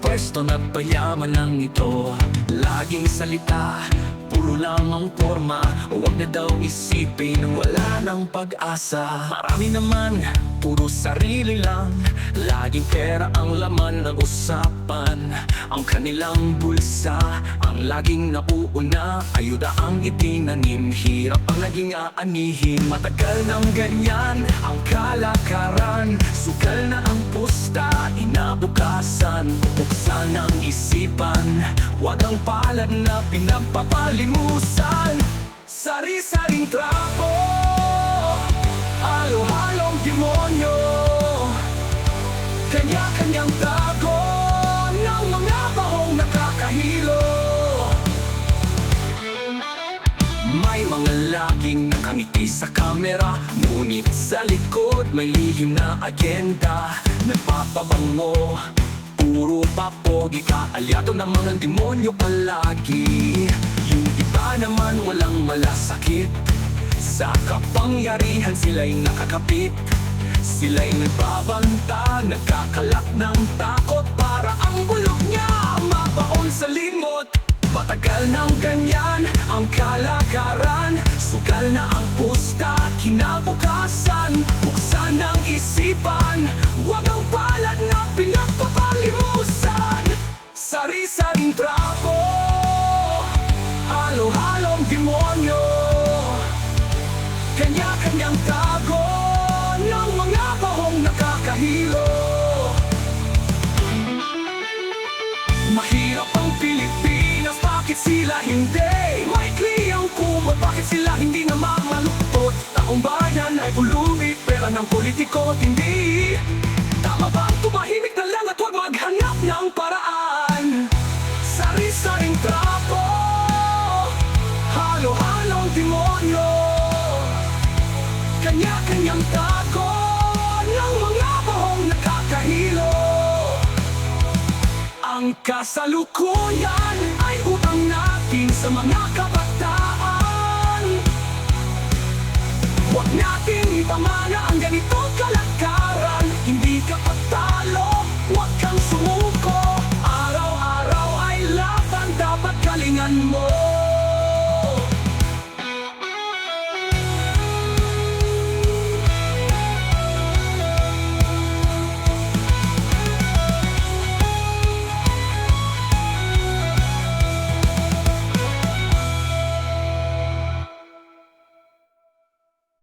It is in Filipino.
pwesto na payaman ng ito. Laging salita, puro lang ang forma Huwag na daw isipin, wala ng pag-asa. Marami naman, puro sarili lang. Laging pera ang laman ng usapan. Ang kanilang bulsa, ang laging nauuna. Ayuda ang itinanim, hirap ang naging aanihin. Matagal ng ganyan, ang kalakaran. Sukal na ang pusta, inabukasan Ang isipan, huwag ang palad na pinagpapalimusan. Sari-saring trapo, halo-halong demonyo. Kanya-kanyang tago ng mga bahong nakakahilo. May mga laging nakangiti sa kamera Ngunit sa likod may lihim na agenda. Nagpapabango Puro papogi ka? Alyado ng mga demonyo palagi. Yung iba naman walang malasakit. Sa kapangyarihan sila'y nakakapit. Sila'y nagbabanta Nagkakalak ng takot. Para ang bulog niya Mabaon sa limot. Matagal ng ganyan Ang kalakaran. Sugal na ang pusta Kinabukasan Buksan ang isipan Sari-saring trapo Halo-halong demonyo Kanya-kanyang tago ng mga bahong nakakahilo Mahirap ang Pilipinas, bakit sila hindi? Maikli ang kumot, bakit sila hindi na mamaluktot? Taong bayan ay pulubi, pera ng politiko hindi Tama ba ang tumahimik na lang at huwag maghanap ng ang demonyo. Kanya-kanyang tako ng mga bahong nakakahilo. Ang kasalukuyan ay utang natin sa mga kabataan. Huwag natin ipamana ang ganitong kalakaran. Hindi ka pagtalo, huwag kang sumuko. Araw-araw ay laban, dapat kalingan mo.